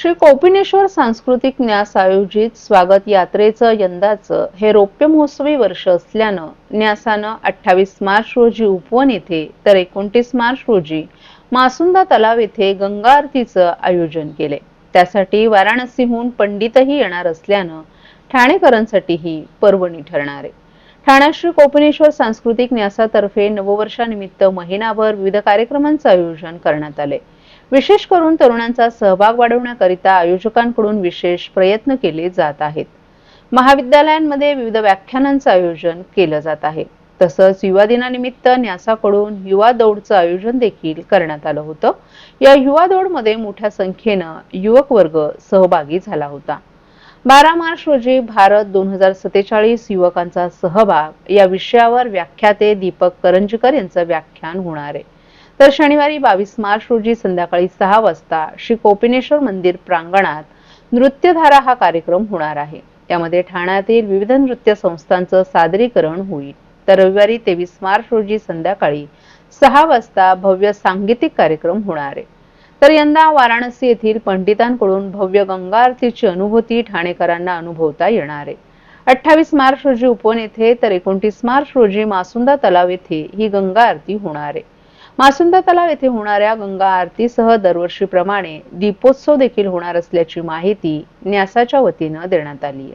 श्री कोपिनेश्वर सांस्कृतिक न्यास आयोजित स्वागत यात्रेचं यंदाचं हे रौप्य महोत्सवी वर्ष असल्यानं न्यासानं अठ्ठावीस मार्च रोजी उपवन येथे तर एकोणतीस मार्च रोजी मासुंदा तलाव येथे गंगा आरतीचं आयोजन केले. त्यासाठी वाराणसीहून पंडितही येणार असल्यानं ठाणेकरांसाठी ही पर्वणी ठरणार आहे. ठाण्यात श्री कोपिनेश्वर सांस्कृतिक न्यासातर्फे नववर्षानिमित्त महिनाभर विविध कार्यक्रमांचं आयोजन करण्यात आले विशेष करून तरुणांचा सहभाग वाढवण्याकरिता आयोजकांकडून विशेष प्रयत्न केले जात आहेत. महाविद्यालयांमध्ये विविध व्याख्यानांचं आयोजन केलं जात आहे. तसंच युवा दिनानिमित्त न्यासाकडून युवा दौडचं आयोजन देखील करण्यात आलं होतं. या युवा दौडमध्ये मोठ्या संख्येनं युवक वर्ग सहभागी झाला होता. बारा मार्च रोजी भारत दोन हजार सत्तेचाळीस युवकांचा सहभाग या विषयावर व्याख्याते दीपक करंजकर यांचं व्याख्यान होणार आहे. तर शनिवारी बावीस मार्च रोजी संध्याकाळी सहा वाजता श्री कोपिनेश्वर मंदिर प्रांगणात नृत्यधारा हा कार्यक्रम होणार आहे. यामध्ये ठाण्यातील विविध नृत्य संस्थांचं सादरीकरण होईल. तर रविवारी तेवीस मार्च रोजी संध्याकाळी सहा वाजता भव्य सांगीतिक कार्यक्रम होणार आहे. तर यंदा वाराणसी येथील पंडितांकडून भव्य गंगा आरतीची अनुभूती ठाणेकरांना अनुभवता येणार आहे. अठ्ठावीस मार्च रोजी उपवन येथे तर एकोणतीस मार्च रोजी मासुंदा तलाव येथे ही गंगा आरती होणार आहे. मासुंदा तलाव येथे होणाऱ्या गंगा आरतीसह दरवर्षीप्रमाणे दीपोत्सव देखील होणार असल्याची माहिती न्यासाच्या वतीनं देण्यात आली आहे.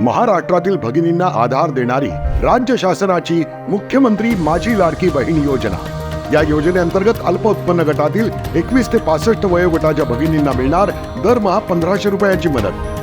महाराष्ट्रातील भगिनींना आधार देणारी राज्य शासनाची मुख्यमंत्री माझी लाडकी बहीण योजना. या योजनेअंतर्गत अल्प उत्पन्न गटातील एकवीस ते पासष्ट वयोगटाच्या भगिनींना मिळणार दरमहा पंधराशे रुपयांची मदत.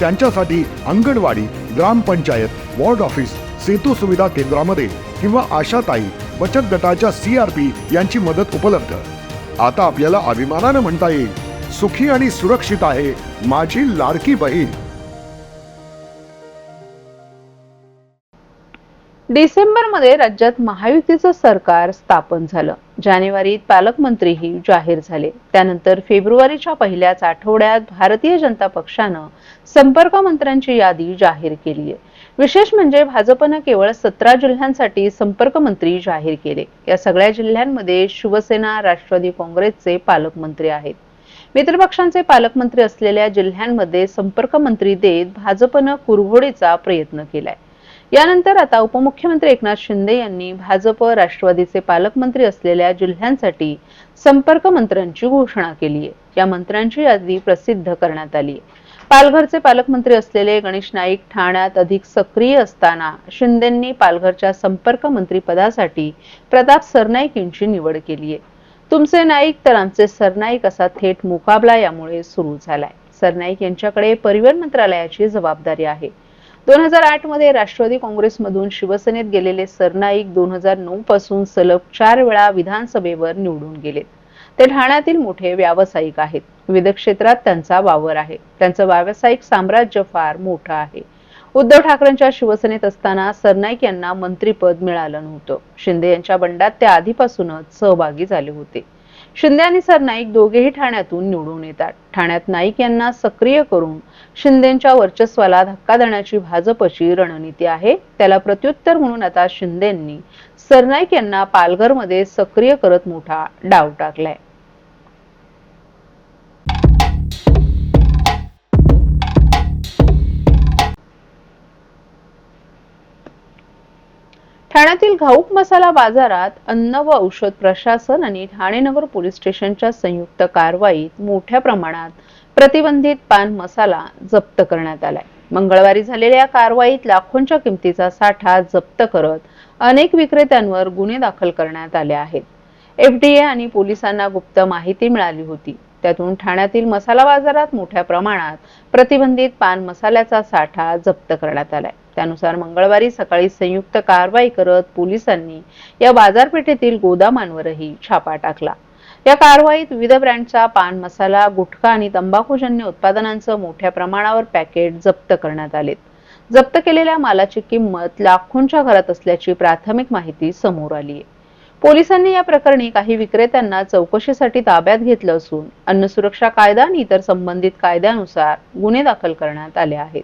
त्यांच्यासाठी अंगणवाडी ग्रामपंचायत वॉर्ड ऑफिस सेतू सुविधा केंद्रामध्ये किंवा आशाताई बचत गटाच्या सी आर पी यांची मदत उपलब्ध. आता आपल्याला अभिमानानं म्हणता येईल सुखी आणि सुरक्षित आहे माझी लाडकी बहीण. डिसेंबरमध्ये राज्यात महायुतीचं सरकार स्थापन झालं. जानेवारीत पालकमंत्रीही जाहीर झाले. त्यानंतर फेब्रुवारीच्या पहिल्याच आठवड्यात भारतीय जनता पक्षानं संपर्क मंत्र्यांची यादी जाहीर केली आहे. विशेष म्हणजे भाजपनं केवळ सतरा जिल्ह्यांसाठी संपर्क मंत्री जाहीर केले. या सगळ्या जिल्ह्यांमध्ये शिवसेना राष्ट्रवादी काँग्रेसचे पालकमंत्री आहेत. मित्रपक्षांचे पालकमंत्री असलेल्या जिल्ह्यांमध्ये संपर्क मंत्री देत भाजपनं कुरघोडीचा प्रयत्न केलाय. यानंतर आता उपमुख्यमंत्री एकनाथ शिंदे यांनी भाजप राष्ट्रवादीचे पालकमंत्री असलेल्या जिल्ह्यांसाठी संपर्क मंत्र्यांची घोषणा केली आहे. या मंत्र्यांची यादी प्रसिद्ध करण्यात आली आहे. पालघरचे पालकमंत्री असलेले गणेश नाईक ठाण्यात अधिक सक्रिय असताना शिंदेंनी पालघरच्या संपर्क मंत्री पदासाठी प्रताप सरनाईक यांची निवड केली आहे. तुमचे नाईक तर आमचे सरनाईक असा थेट मुकाबला यामुळे सुरू झालाय. सरनाईक यांच्याकडे परिवहन मंत्रालयाची जबाबदारी आहे. दोन हजार आठमध्ये राष्ट्रवादी काँग्रेसमधून शिवसेनेत गेलेले सरनाईक दोन हजार नऊ पासून सलग चार वेळा विधानसभेवर निवडून गेलेत. ते ठाण्यातील मोठे व्यावसायिक आहेत. विविध क्षेत्रात त्यांचा वावर आहे. त्यांचं व्यावसायिक साम्राज्य फार मोठं आहे. उद्धव ठाकरेंच्या शिवसेनेत असताना सरनाईक यांना मंत्रीपद मिळालं नव्हतं. शिंदे यांच्या बंडात ते आधीपासूनच सहभागी झाले होते. शिंदे आणि सरनाईक दोघेही ठाण्यातून निवडून येतात. ठाण्यात नाईक यांना सक्रिय करून शिंदेच्या वर्चस्वाला धक्का देण्याची भाजपची रणनीती आहे. त्याला प्रत्युत्तर म्हणून आता शिंदेंनी सरनाईक यांना पालघरमध्ये सक्रिय करत मोठा डाव टाकलाय. ठाण्यातील घाऊक मसाला बाजारात अन्न व औषध प्रशासन आणि ठाणे नगर पोलीस स्टेशनच्या संयुक्त कारवाईत मोठ्या प्रमाणात प्रतिबंधित पान मसाला जप्त करण्यात आलाय. मंगळवारी झालेल्या कारवाईत लाखोंच्या किमतीचा साठा जप्त करत अनेक विक्रेत्यांवर गुन्हे दाखल करण्यात आले आहेत. एफडीए आणि पोलिसांना गुप्त माहिती मिळाली होती. त्यातून ठाण्यातील मसाला बाजारात मोठ्या प्रमाणात प्रतिबंधित पान मसाल्याचा साठा जप्त करण्यात आलाय. त्यानुसार मंगळवारी सकाळी संयुक्त कारवाई करत पोलिसांनी या बाजारपेठेतील गोदामांवरही छापा टाकला. या कारवाईत विविध ब्रँडचा पान मसाला गुटखा आणि तंबाखूजन्य उत्पादनांचं मोठ्या प्रमाणावर पॅकेट जप्त करण्यात आलेत. जप्त केलेल्या मालाची किंमत लाखोंच्या घरात असल्याची प्राथमिक माहिती समोर आली आहे पोलिसांनी या प्रकरणी काही विक्रेत्यांना चौकशीसाठी ताब्यात घेतलं असून अन्न सुरक्षा कायदा आणि इतर संबंधित कायद्यानुसार गुन्हे दाखल करण्यात आले आहेत.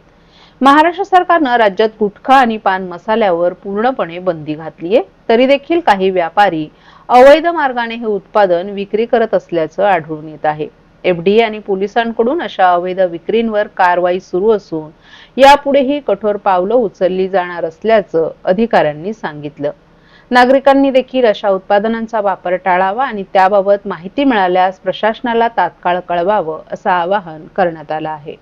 महाराष्ट्र सरकारनं राज्यात गुटखा आणि पान मसाल्यावर पूर्णपणे बंदी घातली आहे तरी देखील काही व्यापारी अवैध मार्गाने हे उत्पादन विक्री करत असल्याचं आढळून येत आहे. एफडीए आणि पोलिसांकडून अशा अवैध विक्रींवर कारवाई सुरू असून यापुढेही कठोर पावलं उचलली जाणार असल्याचं अधिकाऱ्यांनी सांगितलं. नागरिकांनी देखील अशा उत्पादनांचा वापर टाळावा आणि त्याबाबत माहिती मिळाल्यास प्रशासनाला तात्काळ कळवावं असं आवाहन करण्यात आलं आहे.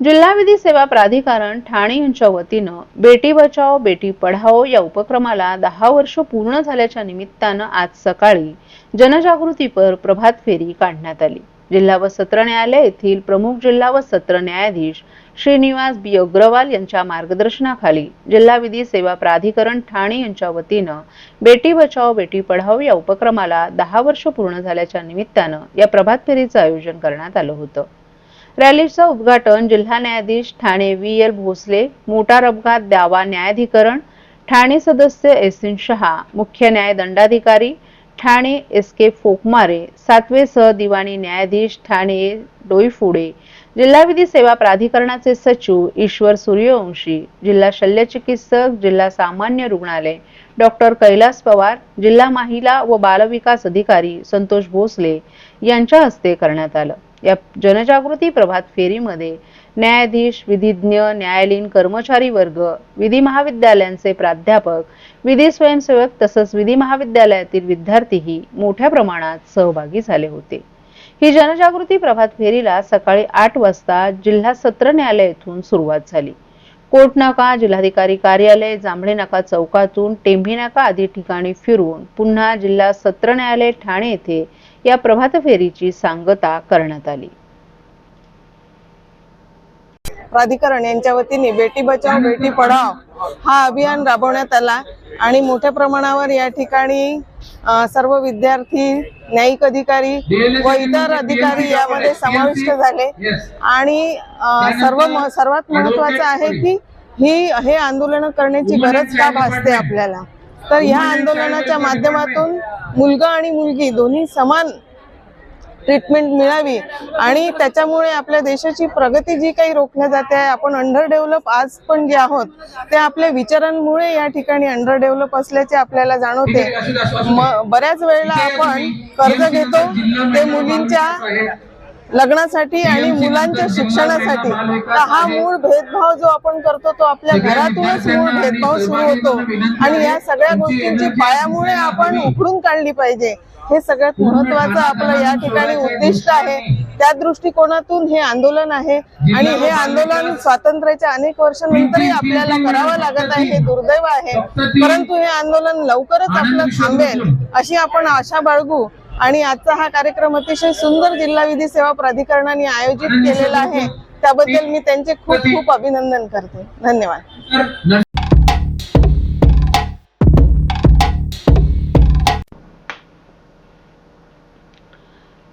जिल्हा विधी सेवा प्राधिकरण ठाणे यांच्या वतीनं बेटी बचाओ बेटी पढाओ या उपक्रमाला दहा वर्ष पूर्ण झाल्याच्या निमित्तानं आज सकाळी जनजागृतीपर प्रभात फेरी काढण्यात आली. जिल्हा व सत्र न्यायालय येथील प्रमुख जिल्हा व सत्र न्यायाधीश श्रीनिवास बी. अग्रवाल यांच्या मार्गदर्शनाखाली जिल्हा विधी सेवा प्राधिकरण ठाणे यांच्या वतीनं बेटी बचाओ बेटी पढाओ या उपक्रमाला दहा वर्ष पूर्ण झाल्याच्या निमित्तानं या प्रभात फेरीचं आयोजन करण्यात आलं होतं. रॅलीचं उद्घाटन जिल्हा न्यायाधीश Thane V. L. Bhosale motor अपघात दावा न्यायाधिकरण ठाणे सदस्य एस. एन. शहा मुख्य न्याय दंडाधिकारी ठाणे एस. के. फोकमारे सातवे सह दिवाणी न्यायाधीश ठाणे डोईफुडे जिल्हा विधी सेवा प्राधिकरणाचे सचिव ईश्वर सूर्यवंशी जिल्हा शल्यचिकित्सक जिल्हा सामान्य रुग्णालय डॉक्टर कैलास पवार जिल्हा महिला व बालविकास अधिकारी संतोष भोसले यांच्या हस्ते करण्यात आलं. या जनजागृती प्रभात फेरीमध्ये न्यायाधीश विधिज्ञ न्यायालयीन कर्मचारी वर्ग विधी महाविद्यालयांचे प्राध्यापक विधी स्वयंसेवक तसंच विधी महाविद्यालयातील विद्यार्थीही मोठ्या प्रमाणात सहभागी झाले होते. ही जनजागृती प्रभात फेरीला सकाळी आठ वाजता जिल्हा सत्र न्यायालय येथून सुरुवात झाली. कोटनाका नाका जिल्हाधिकारी कार्यालय जांभळे नाका चौकातून टेंभी नाका आदी ठिकाणी फिरून पुन्हा जिल्हा सत्र न्यायालय ठाणे येथे या प्रभात फेरीची सांगता करण्यात आली. प्राधिकरण यांच्या वतीने बेटी बचाव बेटी पढाव हा अभियान राबवण्यात आला आणि मोठ्या प्रमाणावर या ठिकाणी सर्व विद्यार्थी न्यायिक अधिकारी व इतर अधिकारी यामध्ये समाविष्ट झाले. आणि सर्व सर्वात महत्वाचं आहे की ही हे आंदोलन करण्याची गरज का भासते आपल्याला? तर ह्या आंदोलनाच्या माध्यमातून मुलगा आणि मुलगी दोन्ही समान ट्रीटमेंट मिळावी. आणि त्याच्यामुळे आपल्या देशाची प्रगती जी काही रोखल्या जाते आहे आपण अंडर डेव्हलप आज पण जे आहोत ते आपल्या विचारांमुळे या ठिकाणी अंडर डेव्हलप असल्याचे आपल्याला जाणवते. बऱ्याच वेळेला आपण कर्ज घेतो ते मुलींच्या लग्नासाठी आणि मुलांच्या शिक्षणासाठी. तर हा मूळ भेदभाव जो आपण करतो तो आपल्या घरातूनच मूळ भेदभाव सुरू होतो. आणि या सगळ्या गोष्टींची पायामुळे आपण उखडून काढली पाहिजे. हे सगळ्यात महत्वाचं आपलं या ठिकाणी उद्दिष्ट आहे. त्या दृष्टिकोनातून हे आंदोलन आहे. आणि हे आंदोलन स्वातंत्र्याच्या अनेक वर्षानंतरही आपल्याला करावं लागत आहे हे दुर्दैव आहे. परंतु हे आंदोलन लवकरच आपलं थांबेल अशी आपण आशा बाळगू. आणि आजचा हा कार्यक्रम अतिशय सुंदर जिल्हा विधी सेवा प्राधिकरणाने आयोजित केलेला आहे. त्याबद्दल मी त्यांचे खूप खूप अभिनंदन करते. धन्यवाद.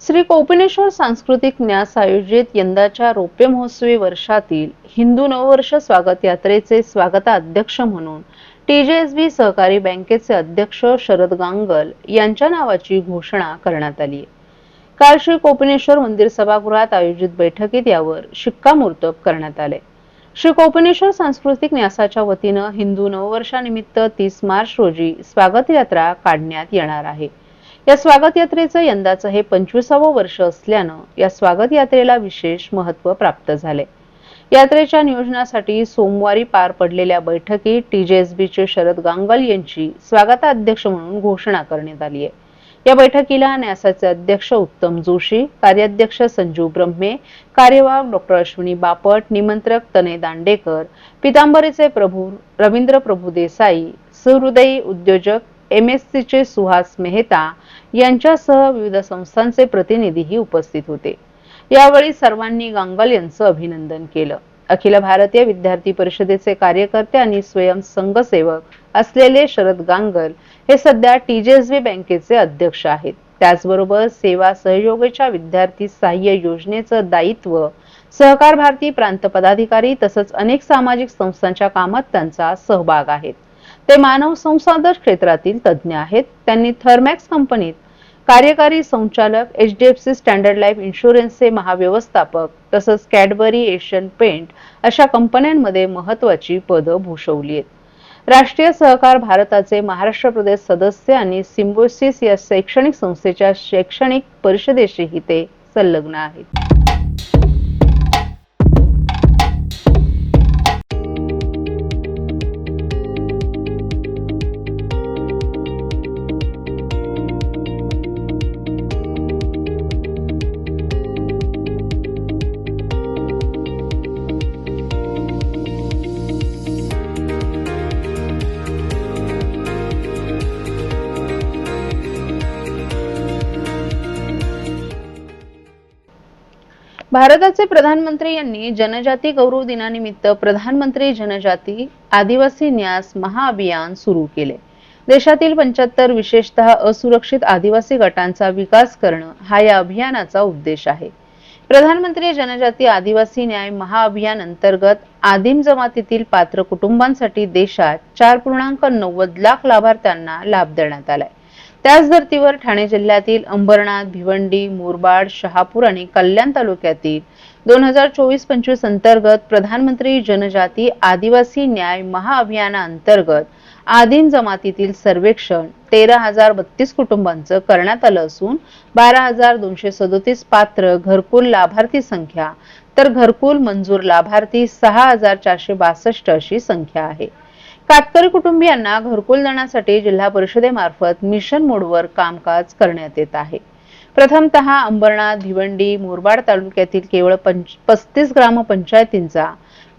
श्री कोपिनेश्वर सांस्कृतिक न्यास आयोजित यंदाच्या रौप्य महोत्सवी वर्षातील हिंदू नववर्ष स्वागत यात्रेचे स्वागताध्यक्ष म्हणून टीजेएसबी सहकारी बँकेचे अध्यक्ष शरद गांगल यांच्या नावाची घोषणा करण्यात आली आहे. काल श्री कोपिनेश्वर मंदिर सभागृहात आयोजित बैठकीत यावर शिक्कामोर्तब करण्यात आले. श्री कोपिनेश्वर सांस्कृतिक न्यासाच्या वतीनं हिंदू नववर्षानिमित्त तीस मार्च रोजी स्वागत यात्रा काढण्यात येणार आहे. या स्वागत यात्रेचं यंदाचं हे पंचवीसावं वर्ष असल्यानं या स्वागत यात्रेला विशेष महत्त्व प्राप्त झाले यात्रेच्या नियोजनासाठी सोमवारी पार पडलेल्या बैठकीत टीजेएसबीचे शरद गांगल यांची स्वागताध्यक्ष म्हणून घोषणा करण्यात आली आहे. या बैठकीला न्यासाचे अध्यक्ष उत्तम जोशी कार्याध्यक्ष संजू ब्रह्मे कार्यवाह डॉक्टर अश्विनी बापट निमंत्रक तने दांडेकर पितांबरीचे प्रभू रवींद्र प्रभू देसाई सहृदयी उद्योजक एम एस सीचे सुहास मेहता यांच्यासह विविध संस्थांचे प्रतिनिधीही उपस्थित होते. यावेळी सर्वांनी गांगल यांचं अभिनंदन केलं. अखिल भारतीय विद्यार्थी परिषदेचे कार्यकर्ते आणि स्वयंसंघसेवक असलेले शरद गांगल हे सध्या टीजेएसबी बँकेचे अध्यक्ष आहेत. त्याचबरोबर सेवा सहयोगाच्या विद्यार्थी सहाय्य योजनेचं दायित्व सहकार भारती प्रांत पदाधिकारी तसंच अनेक सामाजिक संस्थांच्या कामात त्यांचा सहभाग आहे ते मानव संसाधन क्षेत्रातील तज्ज्ञ आहेत. त्यांनी थर्मॅक्स कंपनीत कार्यकारी संचालक H D F C standard life इन्शुरन्सचे महाव्यवस्थापक तसंच कॅडबरी एशियन पेंट अशा कंपन्यांमध्ये महत्वाची पदं भूषवली आहेत. राष्ट्रीय सहकार भारताचे महाराष्ट्र प्रदेश सदस्य आणि सिम्बोसिस या शैक्षणिक संस्थेच्या शैक्षणिक परिषदेशीही ते संलग्न आहेत. भारताचे प्रधानमंत्री यांनी जनजाती गौरव दिनानिमित्त प्रधानमंत्री जनजाती आदिवासी न्यास महाअभियान सुरू केले. देशातील पंच्याहत्तर विशेषतः असुरक्षित आदिवासी गटांचा विकास करणं हा या अभियानाचा उद्देश आहे. प्रधानमंत्री जनजाती आदिवासी न्याय महाअभियान अंतर्गत आदिम जमातीतील पात्र कुटुंबांसाठी देशात चार पूर्णांक नव्वद लाख लाभार्थ्यांना लाभ देण्यात आलाय. त्याच धर्तीवर ठाणे जिल्ह्यातील अंबरनाथ भिवंडी मुरबाड शहापूर आणि कल्याण तालुक्यातील दोन हजार चोवीस पंचवीस अंतर्गत प्रधानमंत्री जनजाती आदिवासी न्याय महाअभियानाअंतर्गत आदिम जमातीतील सर्वेक्षण तेरा हजार बत्तीस कुटुंबांचं करण्यात आलं असून बारा हजार दोनशे सदोतीस पात्र घरकुल लाभार्थी संख्या तर घरकुल मंजूर लाभार्थी सहा हजार चारशे बासष्ट अशी संख्या आहे. कातकरी कुटुंबियांना घरकुल देण्यासाठी जिल्हा परिषदेमार्फत मिशन मोडवर कामकाज करण्यात येत आहे. प्रथमतः अंबरनाथ भिवंडी मुरबाड तालुक्यातील केवळ पंच पस्तीस ग्रामपंचायतींचा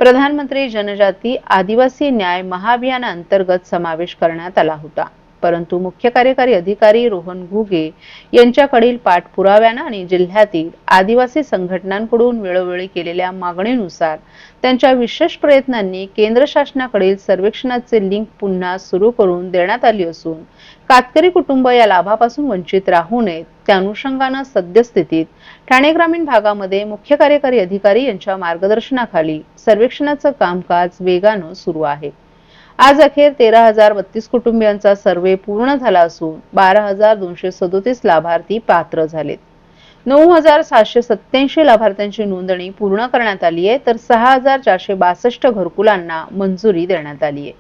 प्रधानमंत्री जनजाती आदिवासी न्याय महाअभियानाअंतर्गत समावेश करण्यात आला होता. परंतु मुख्य कार्यकारी अधिकारी रोहन घुगे यांच्याकडील पाठपुराव्यानं आणि जिल्ह्यातील आदिवासी संघटनांकडून वेळोवेळी केलेल्या मागणीनुसार त्यांच्या विशेष प्रयत्नांनी केंद्र शासनाकडील सर्वेक्षणाचे लिंक पुन्हा सुरू करून देण्यात आली असून कातकरी कुटुंब या लाभापासून वंचित राहू नयेत. त्या अनुषंगानं सद्यस्थितीत ठाणे ग्रामीण भागामध्ये मुख्य कार्यकारी अधिकारी यांच्या मार्गदर्शनाखाली सर्वेक्षणाचं कामकाज वेगानं सुरू आहे. आज अखेर तेरा हजार बत्तीस कुटुंबियांचा सर्वे पूर्ण झाला असून बारा हजार दोनशे सदोतीस लाभार्थी पात्र झालेत. नऊ हजार सातशे सत्याऐंशी लाभार्थ्यांची नोंदणी पूर्ण करण्यात आली आहे तर सहा हजार चारशे बासष्ट घरकुलांना मंजुरी देण्यात आली आहे.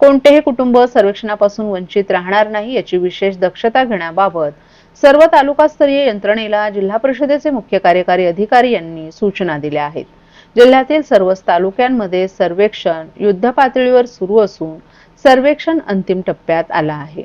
कोणतेही कुटुंब सर्वेक्षणापासून वंचित राहणार नाही याची विशेष दक्षता घेण्याबाबत सर्व तालुकास्तरीय यंत्रणेला जिल्हा परिषदेचे मुख्य कार्यकारी अधिकारी यांनी सूचना दिल्या आहेत. जिल्ह्यातील सर्वच तालुक्यांमध्ये सर्वेक्षण युद्ध पातळीवर सुरू असून सर्वेक्षण अंतिम टप्प्यात आला आहे.